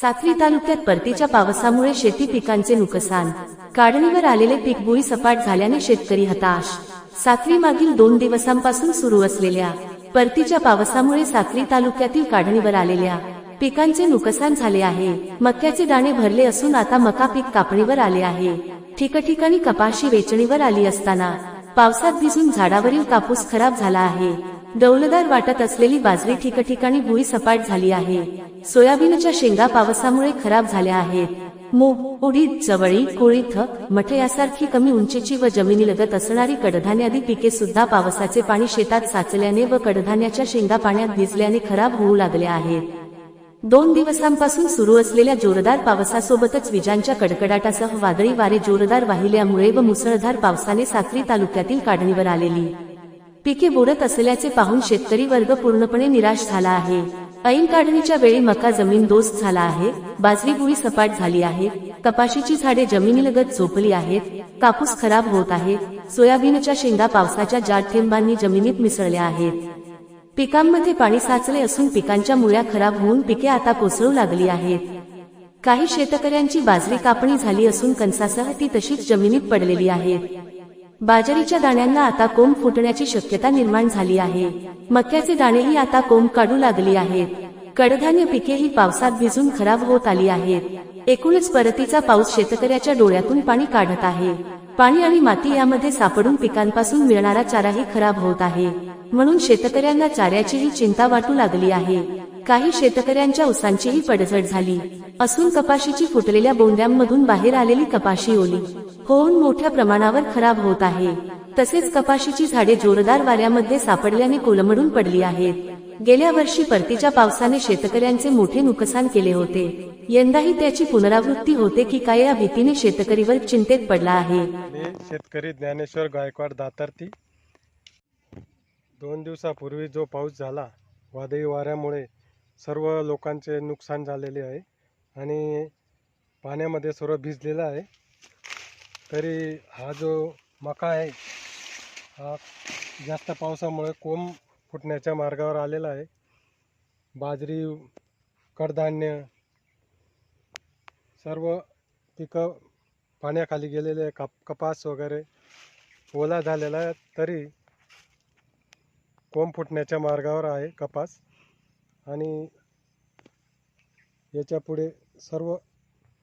साक्री तालुक्यात परतीच्या पावसामुळे शेती पिकांचे नुकसान. काढणीवर आलेले पीक बुई सपाट झाल्याने शेतकरी हताश. साक्री मागील दोन दिवसांपासून सुरू असलेल्या परतीच्या पावसामुळे साक्री तालुक्यातील काढणीवर आलेल्या पिकांचे नुकसान झाले आहे. मक्याचे दाणे भरले असून आता मका पीक कापणीवर आले आहे. ठिकठिकाणी कपाशी वेचणीवर आली असताना पावसात भिजून झाडावरील कापूस खराब झाला आहे. डौलदार वाटत असलेली बाजरी ठिकठिकाणी भुई सपाट झाली आहे. सोयाबीनच्या शेंगा पावसामुळे खराब झाल्या आहेत. मूग उडीद चवळी कुळीथ मठ यासारखी कमी उंचीची व जमिनीलगत असणारी कडधान्यादी पिके सुद्धा पावसाचे पाणी शेतात साचल्याने व कडधान्याच्या शेंगा पाण्यात भिजल्याने खराब होऊ लागल्या आहेत. दोन दिवसांपासून सुरू असलेल्या जोरदार पावसासोबतच विजांच्या कडकडाटासह वादळी वारे जोरदार वाहिल्यामुळे व मुसळधार पावसाने साक्री तालुक्यातील काढणीवर आलेली. पिके बुडत असल्याचे पाहून शेतकरी वर्ग पूर्णपणे निराश झाला आहे. ऐन काढणीच्या वेळी मका जमीन दोस्त झाला आहे बाजरी गुळी सपाट झाली आहे कपाशीची झाडे जमिनीलगत झोपली आहेत कापूस खराब होत आहे सोयाबीनच्या शेंगा पावसाच्या जाड थेंबांनी जमिनीत मिसळल्या आहेत. पिकांमध्ये पाणी साचले असून पिकांच्या मुळ्या खराब होऊन पिके आता कोसळू लागली आहेत. काही शेतकऱ्यांची बाजरी कापणी झाली असून कणसासह ती तशीच जमिनीत पडलेली आहे बाजरीच्या दाण्यांना आता कोंब फुटण्याची शक्यता निर्माण झाली आहे. मक्याचे दाणेही आता कोंब काढू लागली आहेत. कडधान्य पिकेही पावसात भिजून खराब होत आली आहेत. एकूणच परतीचा पाऊस शेतकऱ्याच्या डोळ्यातून पाणी काढत आहे. पाणी आणि माती यामध्ये सापडून पिकांपासून मिळणारा चाराही खराब होत आहे. म्हणून शेतकऱ्यांना चाऱ्याचीही चिंता वाटू लागली आहे. काही शेतकऱ्यांच्या उसांचीही पडझड झाली. असून कपाशीची फुटलेल्या बोंड्यांमधून बाहेर आलेली कपाशी ओली. होऊन मोठ्या प्रमाणावर खराब होत आहे. तसेच कपाशीची झाडे जोरदार वाऱ्यामध्ये सापडल्याने कोलमडून पडली आहेत. गेल्या वर्षी परतीच्या पावसाने शेतकऱ्यांचे मोठे नुकसान केले होते. यंदाही त्याची पुनरावृत्ती होते की काय या भीतीने शेतकरीवर चिंतेत पडला आहे. शेतकरी ज्ञानेश्वर गायकवाड दातारती. दोन दिवसापूर्वी जो पाऊस झाला वादळी वाऱ्यामुळे सर्व लोकांचे नुकसान झालेले आहे आणि पाण्यामध्ये सर्व भिजलेलं आहे. तरी हा जो मका आहे हा जास्त पावसामुळे कोंब फुटण्याच्या मार्गावर आलेला आहे. बाजरी कडधान्य सर्व पिकं पाण्याखाली गेलेले आहे. कप कपास वगैरे ओला झालेला आहे. तरी कोंब फुटण्याच्या मार्गावर आहे कपास. आणि याच्यापुढे सर्व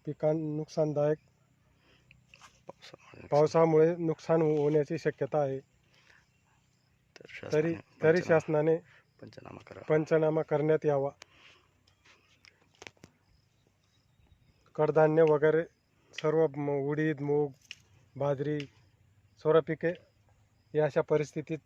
पिकां नुकसानदायक पावसामुळे. नुकसान होण्याची शक्यता आहे. तर तरी शासनाने पंचनामा- करा. पंचनामा करण्यात यावा. कडधान्य वगैरे सर्व उडीद मूग बाजरी सर्व पिके या अशा परिस्थितीत